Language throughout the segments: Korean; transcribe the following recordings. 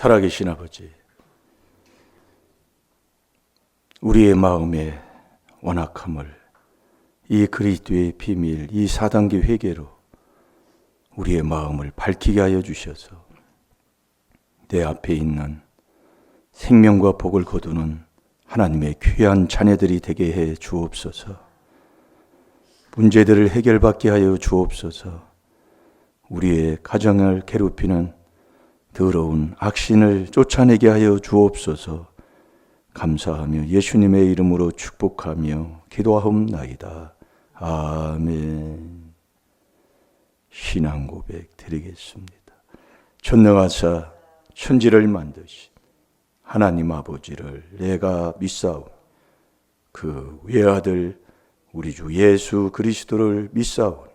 살아계신 아버지, 우리의 마음의 원악함을 이 그리스도의 비밀, 이 4단계 회개로 우리의 마음을 밝히게 하여 주셔서 내 앞에 있는 생명과 복을 거두는 하나님의 귀한 자녀들이 되게 해 주옵소서. 문제들을 해결받게 하여 주옵소서. 우리의 가정을 괴롭히는 더러운 악신을 쫓아내게 하여 주옵소서. 감사하며 예수님의 이름으로 축복하며 기도하옵나이다. 아멘. 신앙 고백 드리겠습니다. 전능하사 천지를 만드신 하나님 아버지를 내가 믿사오. 그 외아들 우리 주 예수 그리스도를 믿사오.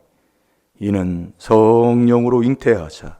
이는 성령으로 잉태하사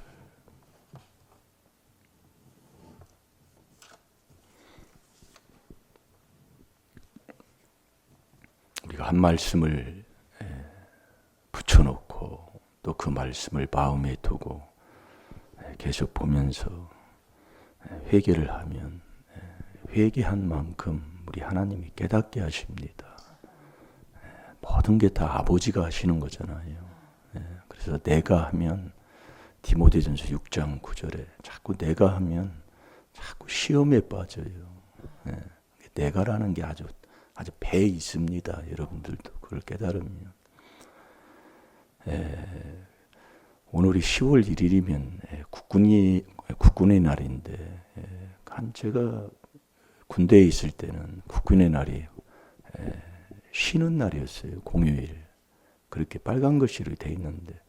우리가 한 말씀을 붙여놓고 또 그 말씀을 마음에 두고 계속 보면서 회개를 하면 회개한 만큼 우리 하나님이 깨닫게 하십니다. 모든 게 다 아버지가 하시는 거잖아요. 그래서 내가 하면 디모데전서 6장 9절에 자꾸 내가 하면 자꾸 시험에 빠져요. 내가라는 게 아주 아주 배에 있습니다. 여러분들도 그걸 깨달으면. 에, 오늘이 10월 1일이면 국군이 국군의 날인데 에, 한 제가 군대에 있을 때는 국군의 날이 에, 쉬는 날이었어요. 공휴일. 그렇게 빨간 글씨로 돼 있는데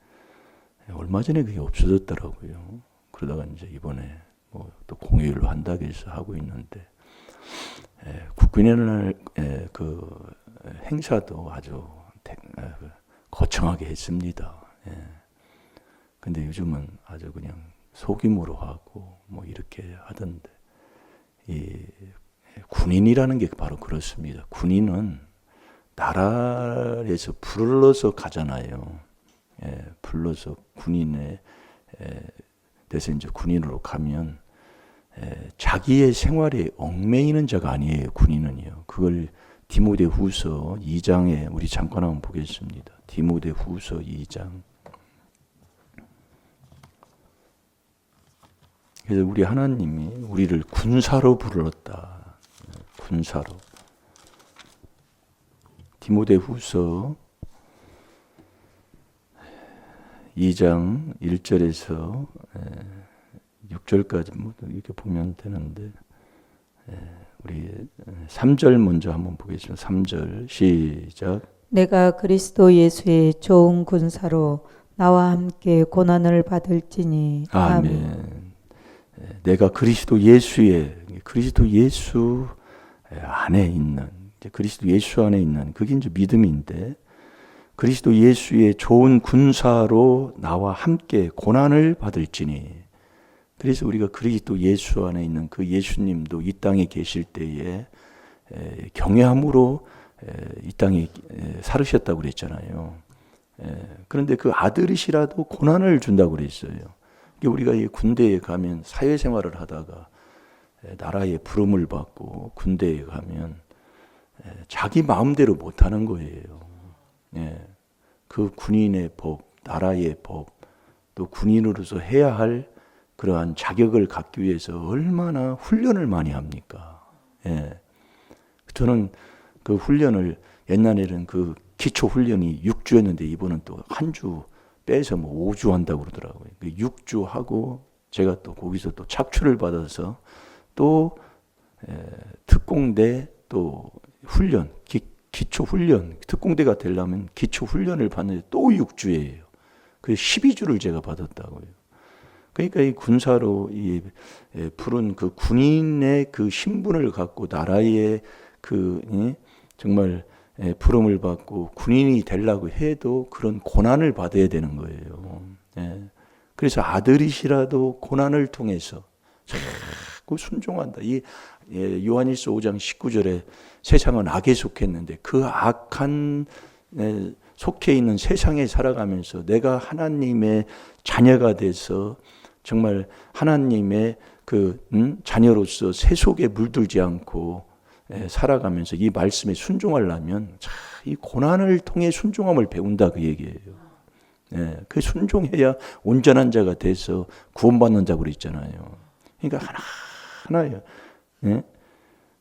얼마 전에 그게 없어졌더라고요. 그러다가 이제 이번에 뭐 또 공휴일로 한다고 해서 하고 있는데 예, 국군의 날그 행사도 아주 그 거창하게 했습니다. 예. 근데 요즘은 아주 그냥 소규모로 하고 뭐 이렇게 하던데 이 군인이라는 게 바로 그렇습니다. 군인은 나라에서 불러서 가잖아요. 예, 불러서 군인에 에, 돼서 이제 군인으로 가면 에, 자기의 생활에 얽매이는 자가 아니에요. 군인은요. 그걸 디모데 후서 2장에 우리 잠깐 한번 보겠습니다. 디모데 후서 2장. 그래서 우리 하나님이 우리를 군사로 불렀다. 군사로. 디모데 후서 2장 1절에서 6절까지 뭐 이렇게 보면 되는데 우리 3절 먼저 한번 보겠습니다. 3절 시작. 내가 그리스도 예수의 좋은 군사로 나와 함께 고난을 받을지니 아멘. 내가 그리스도 예수의 그리스도 예수 안에 있는 그리스도 예수 안에 있는 그게 이제 믿음인데 그리스도 예수의 좋은 군사로 나와 함께 고난을 받을지니 그래서 우리가 그리스도 예수 안에 있는 그 예수님도 이 땅에 계실 때에 경외함으로 이 땅에 살으셨다고 그랬잖아요. 그런데 그 아들이시라도 고난을 준다고 그랬어요. 우리가 이 군대에 가면 사회생활을 하다가 나라의 부름을 받고 군대에 가면 자기 마음대로 못하는 거예요. 그 군인의 법, 나라의 법, 또 군인으로서 해야 할 그러한 자격을 갖기 위해서 얼마나 훈련을 많이 합니까? 예. 저는 그 훈련을 옛날에는 그 기초 훈련이 6주였는데 이번은 또 한 주 빼서 뭐 5주 한다고 그러더라고요. 그 6주 하고 제가 또 거기서 또 착출을 받아서 또 에, 특공대 또 훈련 기, 기초 훈련 특공대가 되려면 기초 훈련을 받는데 또 6주예요. 그 12주를 제가 받았다고요. 그러니까 이 군사로 이 에, 푸른 그 군인의 그 신분을 갖고 나라의 그 이, 정말 에, 부름을 받고 군인이 되려고 해도 그런 고난을 받아야 되는 거예요. 예. 그래서 아들이시라도 고난을 통해서 자꾸 순종한다. 이 예, 요한일서 5장 19절에 세상은 악에 속했는데 그 악한 에, 속해 있는 세상에 살아가면서 내가 하나님의 자녀가 돼서 정말 하나님의 그 음, 자녀로서 세속에 물들지 않고 에, 살아가면서 이 말씀에 순종하려면 자, 이 고난을 통해 순종함을 배운다 그 얘기예요. 예, 그 순종해야 온전한 자가 돼서 구원받는 자고 그랬잖아요. 그러니까 하나 하나예요. 예?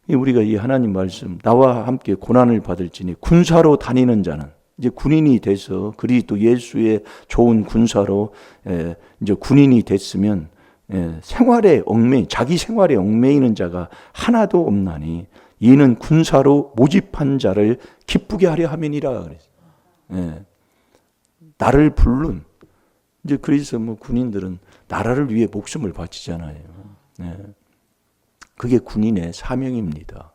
이 우리가 이 하나님 말씀 나와 함께 고난을 받을지니 군사로 다니는 자는 이제 군인이 돼서 그리스도 예수의 좋은 군사로 에, 이제 군인이 됐으면 에, 생활에 얽매 자기 생활에 얽매이는 자가 하나도 없나니 이는 군사로 모집한 자를 기쁘게 하려 함이니라 그랬어요. 예. 나를 부른 이제 그래서 뭐 군인들은 나라를 위해 목숨을 바치잖아요. 예. 그게 군인의 사명입니다.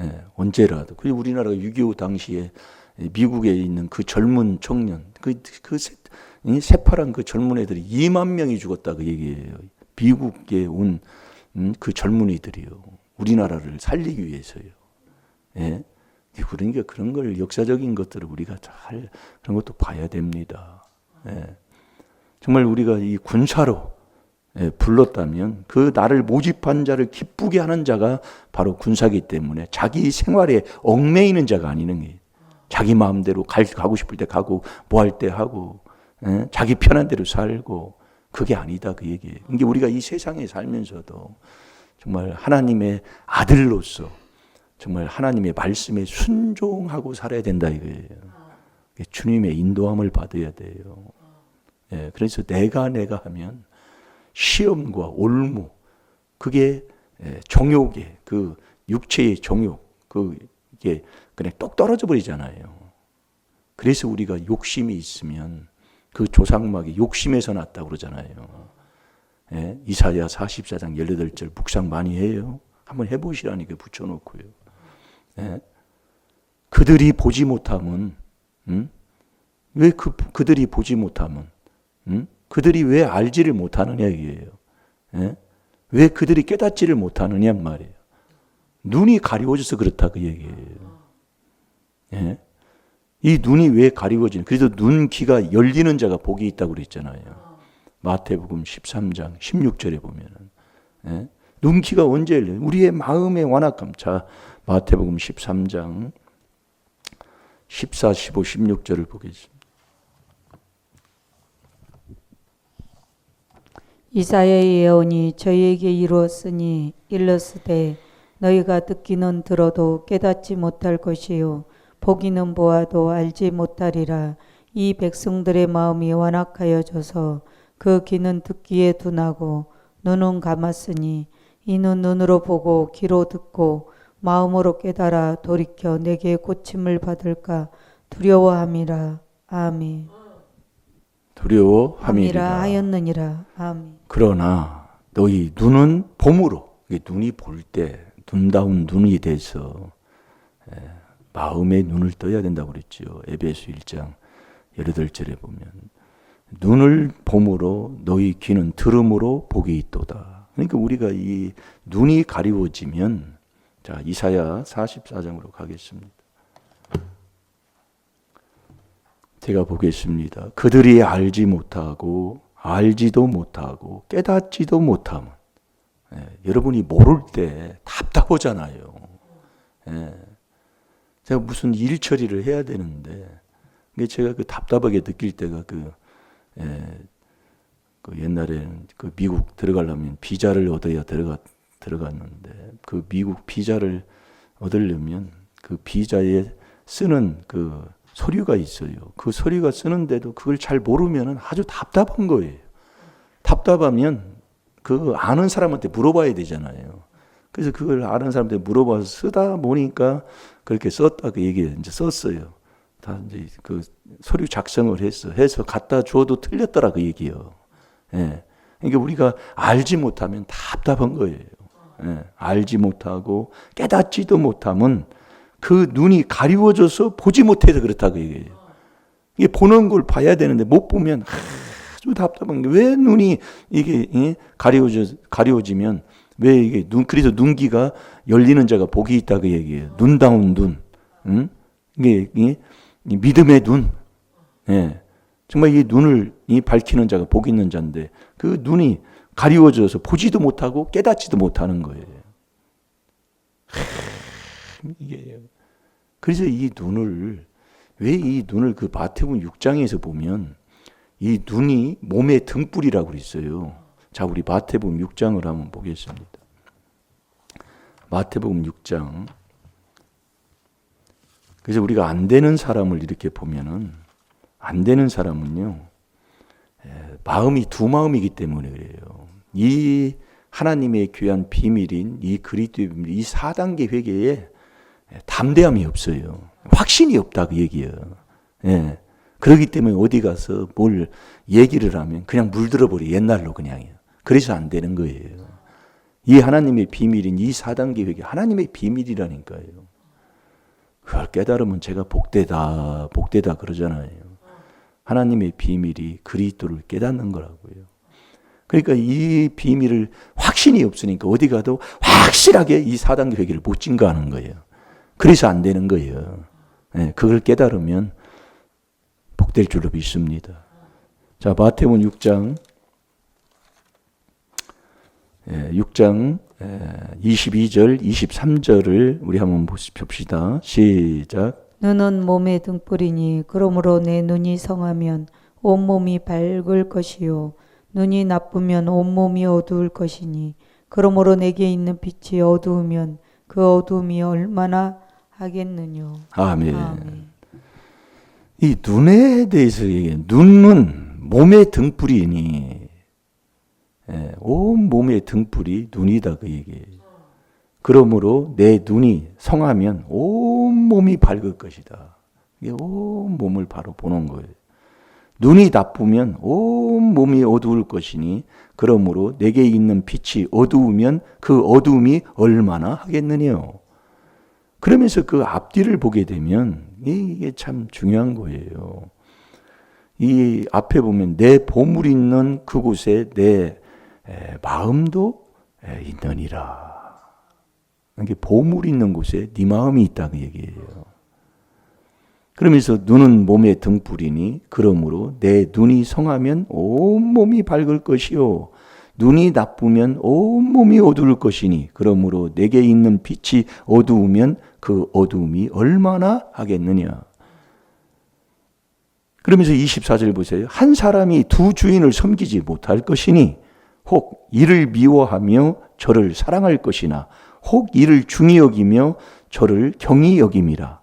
예, 언제라도. 그 우리나라가 6.25 당시에 미국에 있는 그 젊은 청년, 그, 그 새, 이 새파란 그 젊은 애들이 2만 명이 죽었다 그 얘기예요. 미국에 온, 음, 그 젊은이들이요. 우리나라를 살리기 위해서요. 예. 그러니까 그런 걸 역사적인 것들을 우리가 잘 그런 것도 봐야 됩니다. 예. 정말 우리가 이 군사로 예, 불렀다면 그 나를 모집한 자를 기쁘게 하는 자가 바로 군사기 때문에 자기 생활에 얽매이는 자가 아니는 거예요. 자기 마음대로 갈, 가고 싶을 때 가고 뭐 할 때 하고 예? 자기 편한 대로 살고 그게 아니다 그 얘기예요. 우리가 이 세상에 살면서도 정말 하나님의 아들로서 정말 하나님의 말씀에 순종하고 살아야 된다 이거예요. 주님의 인도함을 받아야 돼요. 예, 그래서 내가 내가 하면 시험과 올무 그게 예, 정욕의 그 육체의 정욕 그 이게 그냥 똑 떨어져 버리잖아요. 그래서 우리가 욕심이 있으면 그 조상막이 욕심에서 났다고 그러잖아요. 예, 이사야 44장 18절 묵상 많이 해요. 한번 해보시라니까 붙여놓고요. 예? 그들이 보지 못함은 음? 왜 그, 그들이 보지 못함은 음? 그들이 왜 알지를 못하느냐 이게요. 예? 왜 그들이 깨닫지를 못하느냐 말이에요. 눈이 가리워져서 그렇다 그 얘기예요. 예? 이 눈이 왜 가리워지는? 그래서 눈 귀가 열리는 자가 복이 있다고 그랬잖아요. 마태복음 13장 16절에 보면은 예? 눈 귀가 언제 열려요? 우리의 마음의 완악함. 자 마태복음 13장 14, 15, 16절을 보겠습니다. 이사야의 예언이 저희에게 이루었으니 일렀으되 너희가 듣기는 들어도 깨닫지 못할 것이요. 보기는 보아도 알지 못하리라. 이 백성들의 마음이 완악하여져서 그 귀는 듣기에 둔하고 눈은 감았으니 이는 눈으로 보고 귀로 듣고 마음으로 깨달아 돌이켜 내게 고침을 받을까 두려워함이라. 아멘. 두려워함이리라. 함이라 하였느니라. 아멘. 그러나 너희 눈은 봄으로 눈이 볼 때 눈다운 눈이 돼서 에, 마음의 눈을 떠야 된다고 그랬죠. 에베소 1장 18절에 보면 눈을 봄으로 너희 귀는 들음으로 복이 있도다. 그러니까 우리가 이 눈이 가리워지면 자 이사야 44장으로 가겠습니다. 제가 보겠습니다. 그들이 알지 못하고 알지도 못하고 깨닫지도 못함은 예, 여러분이 모를 때 답답하잖아요. 예, 제가 무슨 일 처리를 해야 되는데 이게 제가 그 답답하게 느낄 때가 그, 예, 그 옛날에 그 미국 들어가려면 비자를 얻어야 들어가 들어갔는데 그 미국 비자를 얻으려면 그 비자에 쓰는 그 서류가 있어요. 그 서류가 쓰는데도 그걸 잘 모르면 아주 답답한 거예요. 답답하면 그 아는 사람한테 물어봐야 되잖아요. 그래서 그걸 아는 사람한테 물어봐서 쓰다 보니까 그렇게 썼다 그 얘기 이제 썼어요. 다 이제 그 서류 작성을 했어. 해서 갖다 줘도 틀렸더라 그 얘기요. 예. 그러니까 우리가 알지 못하면 답답한 거예요. 예. 알지 못하고 깨닫지도 못하면 그 눈이 가리워져서 보지 못해서 그렇다 그 얘기예요. 이게 보는 걸 봐야 되는데 못 보면 아주 답답한 게 왜 눈이 이게 예? 가리워져 가리워지면 왜 이게 눈 그래서 눈기가 열리는 자가 복이 있다 그 얘기예요. 눈다운 눈, 응? 이게 이, 이 믿음의 눈, 예. 정말 이 눈을 이 밝히는 자가 복 있는 자인데 그 눈이 가리워져서 보지도 못하고 깨닫지도 못하는 거예요. 이게 그래서 이 눈을 왜 이 눈을 그 마태복음 6장에서 보면 이 눈이 몸의 등불이라고 그랬어요. 자, 우리 마태복음 6장을 한번 보겠습니다. 마태복음 6장. 그래서 우리가 안 되는 사람을 이렇게 보면은 안 되는 사람은요. 에, 마음이 두 마음이기 때문에 그래요. 이 하나님의 귀한 비밀인 이 그리스도의 비밀, 이 4단계 회개에 담대함이 없어요. 확신이 없다 그 얘기예요. 예. 그러기 때문에 어디 가서 뭘 얘기를 하면 그냥 물들어 버려 옛날로 그냥요. 그래서 안 되는 거예요. 이 하나님의 비밀인 이 4단계 회개 하나님의 비밀이라니까요. 그걸 깨달으면 제가 복되다 복되다 그러잖아요. 하나님의 비밀이 그리스도를 깨닫는 거라고요. 그러니까 이 비밀을 확신이 없으니까 어디 가도 확실하게 이 4단계 회개를 못 증거하는 거예요. 그래서 안 되는 거예요. 예, 그걸 깨달으면 복될 줄로 믿습니다. 자, 마태복음 6장 예, 6장 예, 22절, 23절을 우리 한번 봅시다. 시작. 눈은 몸의 등불이니 그러므로 내 눈이 성하면 온 몸이 밝을 것이요 눈이 나쁘면 온 몸이 어두울 것이니 그러므로 내게 있는 빛이 어두우면 그 어두움이 얼마나 하겠느뇨. 아멘. 아멘. 이 눈에 대해서 얘기해. 눈은 몸의 등불이니 예, 온 몸의 등불이 눈이다 그 얘기예요. 그러므로 내 눈이 성하면 온 몸이 밝을 것이다. 온 몸을 바로 보는 거예요. 눈이 나쁘면 온 몸이 어두울 것이니 그러므로 내게 있는 빛이 어두우면 그 어두움이 얼마나 하겠느냐. 그러면서 그 앞뒤를 보게 되면 이게 참 중요한 거예요. 이 앞에 보면 내 보물 있는 그곳에 내 에, 마음도 에, 있느니라. 이게 보물 있는 곳에 네 마음이 있다 그 얘기예요. 그러면서 눈은 몸의 등불이니 그러므로 내 눈이 성하면 온 몸이 밝을 것이요 눈이 나쁘면 온 몸이 어두울 것이니 그러므로 내게 있는 빛이 어두우면 그 어두움이 얼마나 하겠느냐. 그러면서 24절 보세요. 한 사람이 두 주인을 섬기지 못할 것이니 혹 이를 미워하며 저를 사랑할 것이나 혹 이를 중히 여기며 저를 경히 여김이라.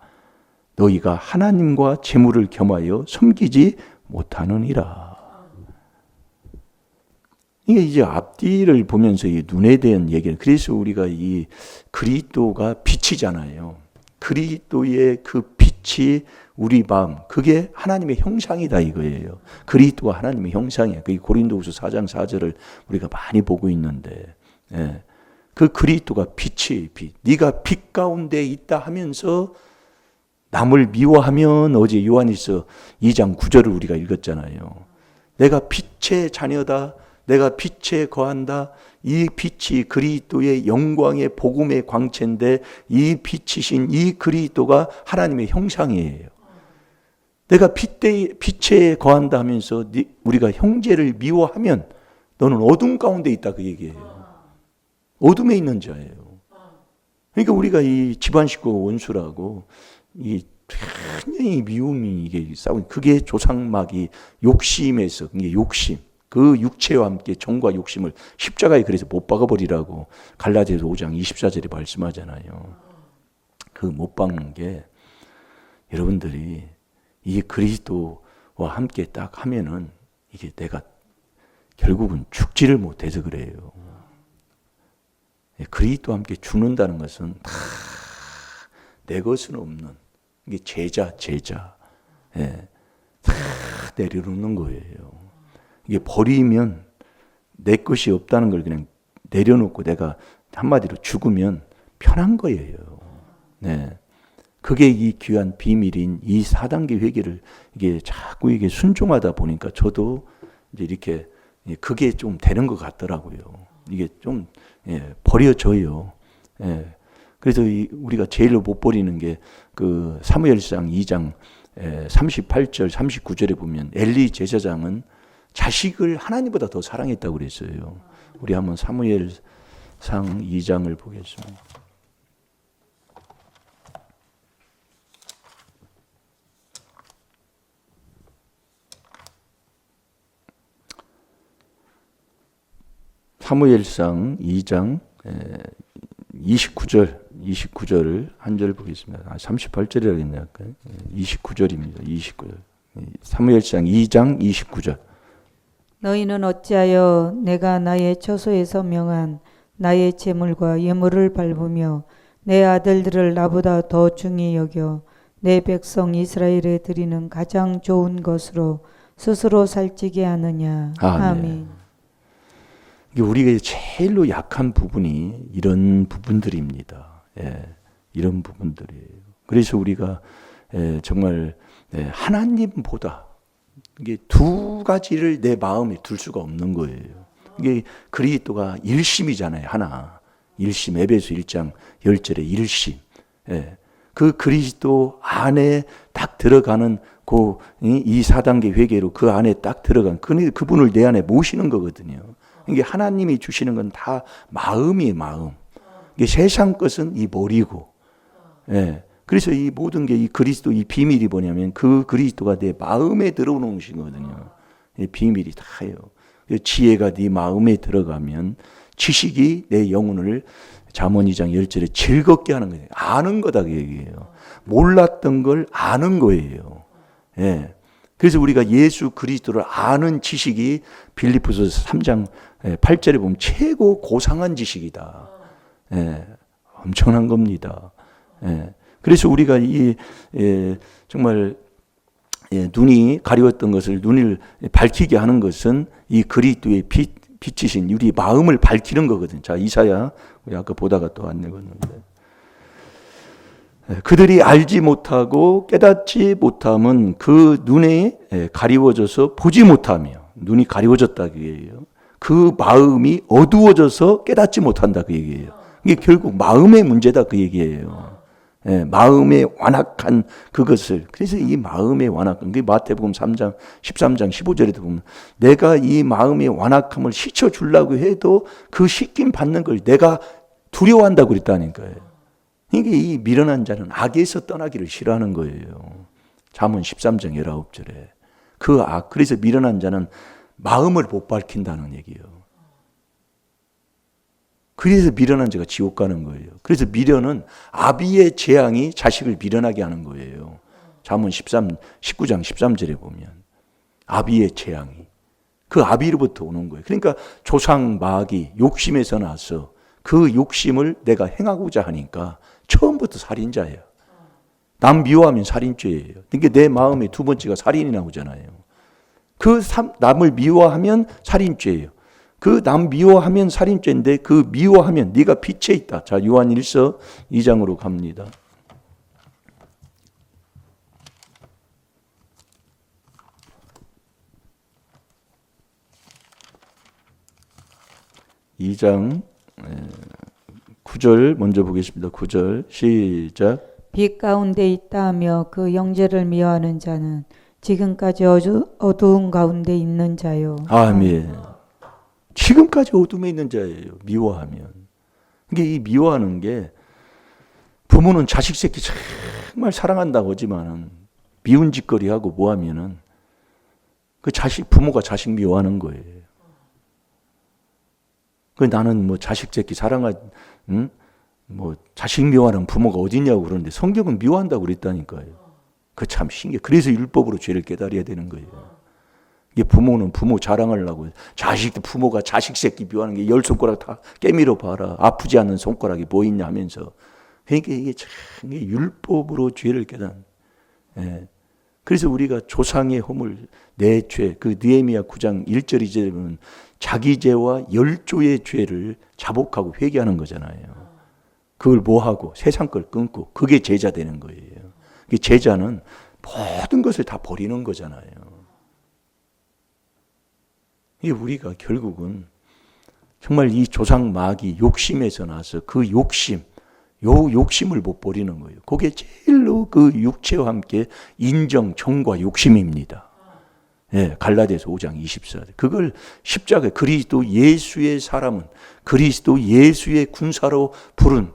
너희가 하나님과 재물을 겸하여 섬기지 못하느니라. 이게 이제 앞뒤를 보면서 이 눈에 대한 얘기는 그래서 우리가 이 그리스도가 빛이잖아요. 그리스도의 그 빛이 우리 마음 그게 하나님의 형상이다 이거예요. 그리스도가 하나님의 형상이야. 그게 고린도후서 4장 4절을 우리가 많이 보고 있는데 예. 그 그리스도가 빛이 빛. 네가 빛 가운데 있다 하면서 남을 미워하면 어제 요한일서 2장 9절을 우리가 읽었잖아요. 내가 빛의 자녀다. 내가 빛에 거한다. 이 빛이 그리스도의 영광의 복음의 광채인데 이 빛이신 이 그리스도가 하나님의 형상이에요. 내가 빛대, 빛에 거한다 하면서 우리가 형제를 미워하면 너는 어둠 가운데 있다 그 얘기예요. 어둠에 있는 자예요. 그러니까 우리가 이 집안 식구 원수라고 이 굉장히 미움이 이게 싸우 그게 조상막이 욕심에서 이게 욕심 그 육체와 함께 정과 욕심을 십자가에 그래서 못 박아버리라고 갈라디아서 5장 24절에 말씀하잖아요. 그 못 박는 게 여러분들이 이 그리스도와 함께 딱 하면은 이게 내가 결국은 죽지를 못해서 그래요. 예, 그리스도와 함께 죽는다는 것은 다 내 것은 없는 이게 제자 제자 예, 다 내려놓는 거예요. 이게 버리면 내 것이 없다는 걸 그냥 내려놓고 내가 한마디로 죽으면 편한 거예요. 네. 그게 이 귀한 비밀인 이 4단계 회개를 이게 자꾸 이게 순종하다 보니까 저도 이제 이렇게 예, 그게 좀 되는 것 같더라고요. 이게 좀 예, 버려져요. 예. 그래서 이 우리가 제일 못 버리는 게 그 사무엘상 2장 에, 38절 39절에 보면 엘리 제사장은 자식을 하나님보다 더 사랑했다고 그랬어요. 우리 한번 사무엘 상 2장을 보겠습니다. 사무엘상 2장 29절 29절을 한 절 보겠습니다. 아, 38절이라겠네 아까. 29절입니다. 29절. 사무엘상 2장 29절. 너희는 어찌하여 내가 나의 처소에서 명한 나의 재물과 예물을 밟으며 내 아들들을 나보다 더 중히 여겨 내 백성 이스라엘에 드리는 가장 좋은 것으로 스스로 살찌게 하느냐. 아멘. 아멘. 이게 우리가 제일로 약한 부분이 이런 부분들입니다. 예, 이런 부분들이에요. 그래서 우리가 예, 정말 예, 하나님보다 이게 두 가지를 내 마음에 둘 수가 없는 거예요. 이게 그리스도가 일심이잖아요. 하나. 일심 에베소 1장 10절에 일심. 예. 그 그리스도 안에 딱 들어가는 그 이 4단계 회개로 그 안에 딱 들어간 그 그분을 내 안에 모시는 거거든요. 이게 하나님이 주시는 건 다 마음이에요, 마음. 이게 세상 것은 이 머리고. 예. 그래서 이 모든 게 이 그리스도 이 비밀이 뭐냐면 그 그리스도가 내 마음에 들어오는 것이거든요. 이 비밀이 다예요. 그 지혜가 네 마음에 들어가면 지식이 내 영혼을 잠언 2장 10절에 즐겁게 하는 거예요. 아는 거다 그 얘기예요. 몰랐던 걸 아는 거예요. 예. 그래서 우리가 예수 그리스도를 아는 지식이 빌리포스 3장 8절에 보면 최고 고상한 지식이다. 예. 엄청난 겁니다. 예. 그래서 우리가 이 예, 정말 예, 눈이 가려웠던 것을 눈을 밝히게 하는 것은 이 그리스도의 빛, 빛이신 우리 마음을 밝히는 거거든. 자 이사야 우리 아까 보다가 또 안 읽었는데 예, 그들이 알지 못하고 깨닫지 못함은 그 눈에 예, 가리워져서 보지 못하며 눈이 가리워졌다 그 얘기예요. 그 마음이 어두워져서 깨닫지 못한다 그 얘기예요. 이게 결국 마음의 문제다 그 얘기예요. 예, 마음의 완악한 그것을 그래서 이 마음의 완악한 그 마태복음 3장 13장 15절에도 보면 내가 이 마음의 완악함을 씻어 주려고 해도 그 씻김 받는 걸 내가 두려워한다고 그랬다니까요. 이게 이 미련한 자는 악에서 떠나기를 싫어하는 거예요. 잠언 13장 19절에 그 악 그래서 미련한 자는 마음을 못 밝힌다는 얘기예요. 그래서 미련한 자가 지옥 가는 거예요. 그래서 미련은 아비의 재앙이 자식을 미련하게 하는 거예요. 잠언 13 19장 13절에 보면 아비의 재앙이 그 아비로부터 오는 거예요. 그러니까 조상 마귀 욕심에서 나서 그 욕심을 내가 행하고자 하니까 처음부터 살인자예요. 남 미워하면 살인죄예요. 그러니까 내 마음에 두 번째가 살인이 나오잖아요. 그 삼, 남을 미워하면 살인죄예요. 그 남 미워하면 살인죄인데 그 미워하면 네가 빛에 있다. 자 요한 1서 2장으로 갑니다. 이장 9절 먼저 보겠습니다. 9절 시작. 빛 가운데 있다 하며 그 영제를 미워하는 자는 지금까지 어두, 어두운 가운데 있는 자요. 아멘. 지금까지 어둠에 있는 자예요. 미워하면. 이게 이 미워하는 게 부모는 자식 새끼 정말 사랑한다고 하지만은 미운 짓거리 하고 뭐 하면은 그 자식 부모가 자식 미워하는 거예요. 그 나는 뭐 자식 새끼 사랑하 응? 뭐 자식 미워하는 부모가 어딨냐고 그러는데 성경은 미워한다고 그랬다니까요. 그 참 신기해. 그래서 율법으로 죄를 깨달아야 되는 거예요. 이게 부모는 부모 자랑하려고 자식도 부모가 자식 새끼 미워하는 게 열 손가락 다 깨밀어 봐라. 아프지 않는 손가락이 뭐 있냐 하면서. 그러니까 이게 참 이게 율법으로 죄를 깨닫는. 예. 그래서 우리가 조상의 허물 내 죄, 그 느헤미야 9장 1절 2절에 보면 자기 죄와 열조의 죄를 자복하고 회개하는 거잖아요. 그걸 뭐 하고 세상 걸 끊고 그게 제자 되는 거예요. 그 제자는 모든 것을 다 버리는 거잖아요. 이 우리가 결국은 정말 이 조상 마귀 욕심에서 나서 그 욕심, 요 욕심을 못 버리는 거예요. 그게 제일로 그 육체와 함께 인정, 정과 욕심입니다. 예, 갈라디아서 5장 24절. 그걸 십자가 그리스도 예수의 사람은 그리스도 예수의 군사로 부른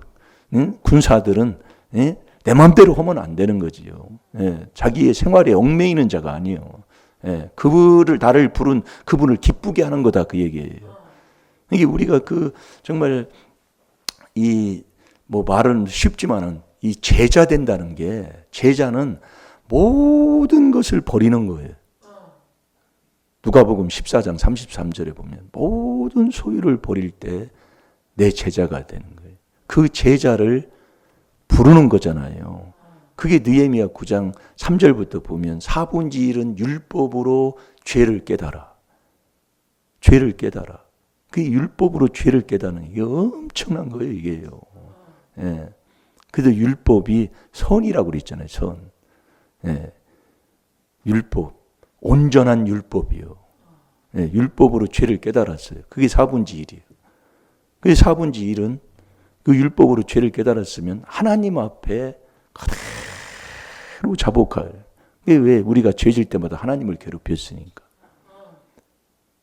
응? 군사들은 예? 내 마음대로 하면 안 되는 거지요. 예, 자기의 생활에 얽매이는 자가 아니요. 예, 그분을 나를 부른 그분을 기쁘게 하는 거다 그 얘기예요. 이게 우리가 그 정말 이 뭐 말은 쉽지만은 이 제자 된다는 게 제자는 모든 것을 버리는 거예요. 누가복음 14장 33절에 보면 모든 소유를 버릴 때 내 제자가 되는 거예요. 그 제자를 부르는 거잖아요. 그게 느헤미야 9장 3절부터 보면 사분지 일은 율법으로 죄를 깨달아. 죄를 깨달아. 그 율법으로 죄를 깨닫는 이게 엄청난 거예요, 이게요. 예. 그래도 율법이 선이라고 그랬잖아요, 선. 예. 율법. 온전한 율법이요. 예, 율법으로 죄를 깨달았어요. 그게 사분지 일이에요. 그 사분지 일은 그 율법으로 죄를 깨달았으면 하나님 앞에 그대로 자복할. 그게 왜 우리가 죄질 때마다 하나님을 괴롭혔으니까.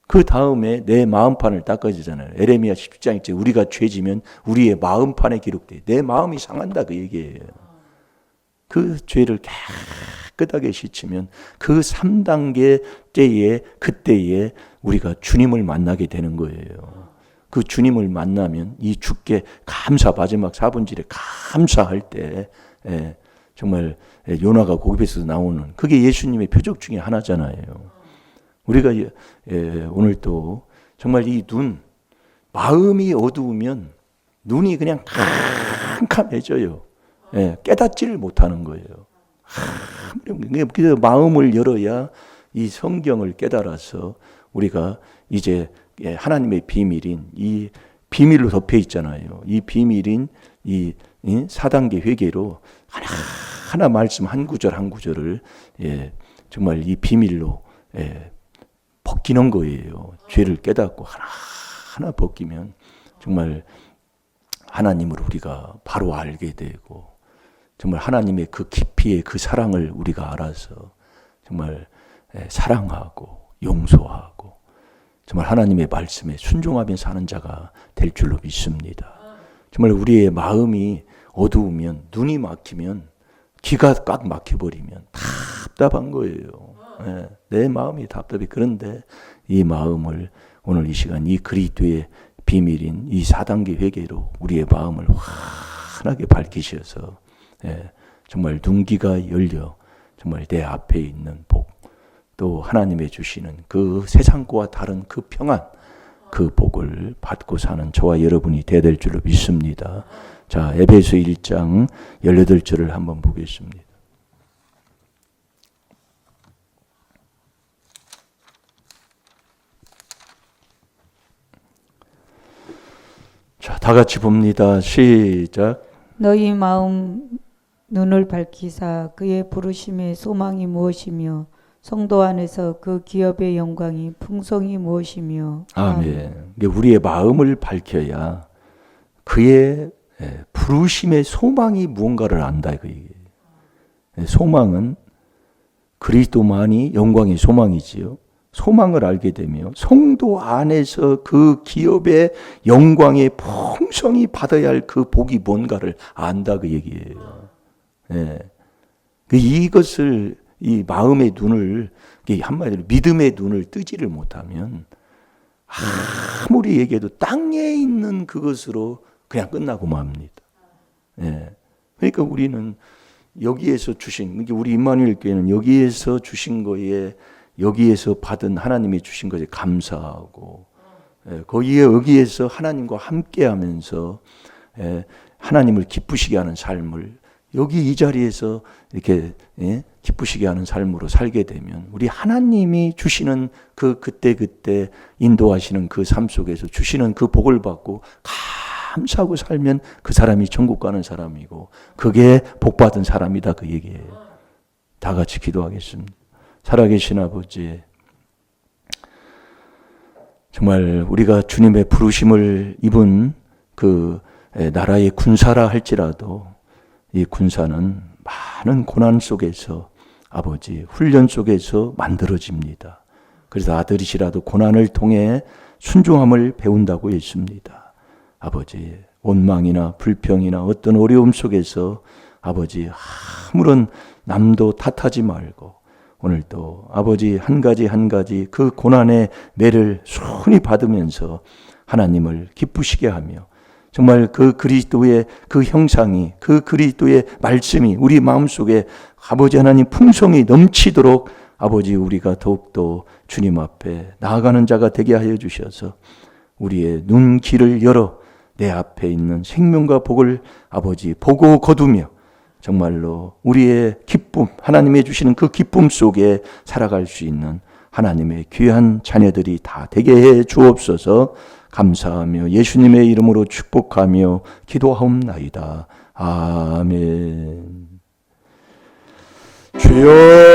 그 다음에 내 마음판을 닦아지잖아요. 에레미야 17장에 우리가 죄지면 우리의 마음판에 기록돼. 내 마음이 상한다 그 얘기예요. 그 죄를 깨끗하게 씻으면 그 3단계 때에 그때에 우리가 주님을 만나게 되는 거예요. 그 주님을 만나면 이 주께 감사 마지막 4분절에 감사할 때 예, 정말 요나가 고급에서 나오는 그게 예수님의 표적 중에 하나잖아요. 우리가 예, 예, 오늘 또 정말 이 눈 마음이 어두우면 눈이 그냥 캄캄해져요. 예, 깨닫지를 못하는 거예요. 그래서 마음을 열어야 이 성경을 깨달아서 우리가 이제 예, 하나님의 비밀인 이 비밀로 덮여 있잖아요. 이 비밀인 이 4단계 회개로 하나 하나 말씀 한 구절 한 구절을 예, 정말 이 비밀로 예, 벗기는 거예요. 죄를 깨닫고 하나 하나 벗기면 정말 하나님을 우리가 바로 알게 되고 정말 하나님의 그 깊이의 그 사랑을 우리가 알아서 정말 예, 사랑하고 용서하고 정말 하나님의 말씀에 순종하며 사는 자가 될 줄로 믿습니다. 정말 우리의 마음이 어두우면 눈이 막히면 귀가 꽉 막혀버리면 답답한 거예요. 예, 내 마음이 답답해. 그런데 이 마음을 오늘 이 시간 이 그리스도의 비밀인 이 4단계 회개로 우리의 마음을 환하게 밝히셔서 예, 정말 눈기가 열려 정말 내 앞에 있는 복, 또 하나님의 주시는 그 세상과 다른 그 평안, 그 복을 받고 사는 저와 여러분이 되될 줄로 믿습니다. 자, 에베소 1장 18절을 한번 보겠습니다. 자, 다 같이 봅니다. 시작. 너희 마음 눈을 밝히사 그의 부르심의 소망이 무엇이며 성도 안에서 그 기업의 영광이 풍성이 무엇이며 아멘. 이게 우리의 마음을 밝혀야 그의 예, 부르심의 소망이 무언가를 안다 그 얘기예요. 예, 소망은 그리스도만이 영광의 소망이지요. 소망을 알게 되며 성도 안에서 그 기업의 영광의 풍성이 받아야 할 그 복이 뭔가를 안다 그 얘기예요. 예. 그 이것을 이 마음의 눈을 한마디로 믿음의 눈을 뜨지를 못하면 아무리 얘기해도 땅에 있는 그것으로 그냥 끝나고 맙니다. 예. 그러니까 우리는 여기에서 주신 그러니까 우리 임마누엘 교회는 여기에서 주신 거에 여기에서 받은 하나님이 주신 것에 감사하고 예, 거기에 여기에서 하나님과 함께하면서 예, 하나님을 기쁘시게 하는 삶을 여기 이 자리에서 이렇게 예, 기쁘시게 하는 삶으로 살게 되면 우리 하나님이 주시는 그 그때 그때 인도하시는 그 삶 속에서 주시는 그 복을 받고 감사하고 살면 그 사람이 천국 가는 사람이고 그게 복 받은 사람이다 그 얘기예요. 다 같이 기도하겠습니다. 살아계신 아버지 정말 우리가 주님의 부르심을 입은 그 나라의 군사라 할지라도 이 군사는 많은 고난 속에서 아버지 훈련 속에서 만들어집니다. 그래서 아들이시라도 고난을 통해 순종함을 배운다고 했습니다. 아버지 원망이나 불평이나 어떤 어려움 속에서 아버지 아무런 남도 탓하지 말고 오늘도 아버지 한 가지 한 가지 그 고난의 매를 순히 받으면서 하나님을 기쁘시게 하며 정말 그 그리스도의 그 형상이 그 그리스도의 말씀이 우리 마음속에 아버지 하나님 풍성이 넘치도록 아버지 우리가 더욱더 주님 앞에 나아가는 자가 되게 하여 주셔서 우리의 눈 길을 열어 내 앞에 있는 생명과 복을 아버지 보고 거두며 정말로 우리의 기쁨 하나님의 주시는 그 기쁨 속에 살아갈 수 있는 하나님의 귀한 자녀들이 다 되게 해 주옵소서 감사하며 예수님의 이름으로 축복하며 기도하옵나이다. 아멘. 주여